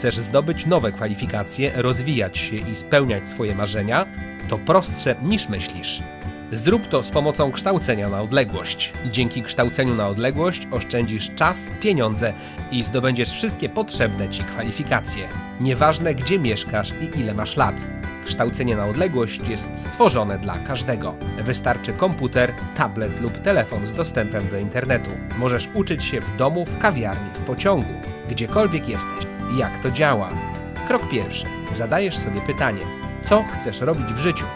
Chcesz zdobyć nowe kwalifikacje, rozwijać się i spełniać swoje marzenia? To prostsze niż myślisz. Zrób to z pomocą kształcenia na odległość. Dzięki kształceniu na odległość oszczędzisz czas, pieniądze i zdobędziesz wszystkie potrzebne ci kwalifikacje. Nieważne gdzie mieszkasz i ile masz lat. Kształcenie na odległość jest stworzone dla każdego. Wystarczy komputer, tablet lub telefon z dostępem do internetu. Możesz uczyć się w domu, w kawiarni, w pociągu, gdziekolwiek jesteś. Jak to działa? Krok pierwszy. Zadajesz sobie pytanie: co chcesz robić w życiu?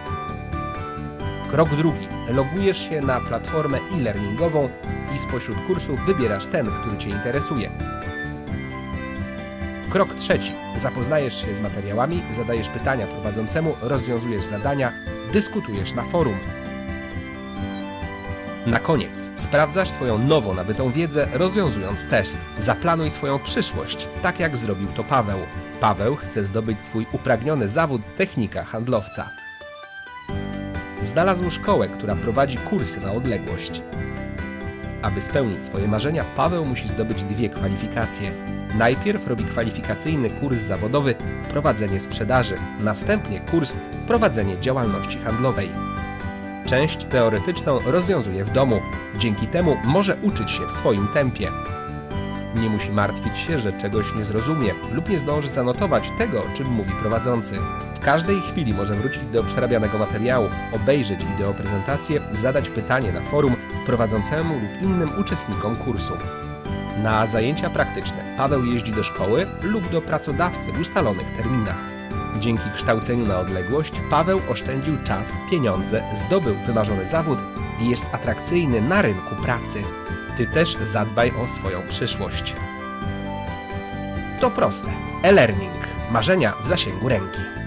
Krok drugi. Logujesz się na platformę e-learningową i spośród kursów wybierasz ten, który Cię interesuje. Krok trzeci. Zapoznajesz się z materiałami, zadajesz pytania prowadzącemu, rozwiązujesz zadania, dyskutujesz na forum. Na koniec sprawdzasz swoją nowo nabytą wiedzę, rozwiązując test. Zaplanuj swoją przyszłość, tak jak zrobił to Paweł. Paweł chce zdobyć swój upragniony zawód technika handlowca. Znalazł szkołę, która prowadzi kursy na odległość. Aby spełnić swoje marzenia, Paweł musi zdobyć dwie kwalifikacje. Najpierw robi kwalifikacyjny kurs zawodowy prowadzenie sprzedaży, następnie kurs prowadzenie działalności handlowej. Część teoretyczną rozwiązuje w domu, dzięki temu może uczyć się w swoim tempie. Nie musi martwić się, że czegoś nie zrozumie lub nie zdąży zanotować tego, o czym mówi prowadzący. W każdej chwili może wrócić do przerabianego materiału, obejrzeć wideo prezentację, zadać pytanie na forum prowadzącemu lub innym uczestnikom kursu. Na zajęcia praktyczne Paweł jeździ do szkoły lub do pracodawcy w ustalonych terminach. Dzięki kształceniu na odległość Paweł oszczędził czas, pieniądze, zdobył wymarzony zawód i jest atrakcyjny na rynku pracy. Ty też zadbaj o swoją przyszłość. To proste. E-learning. Marzenia w zasięgu ręki.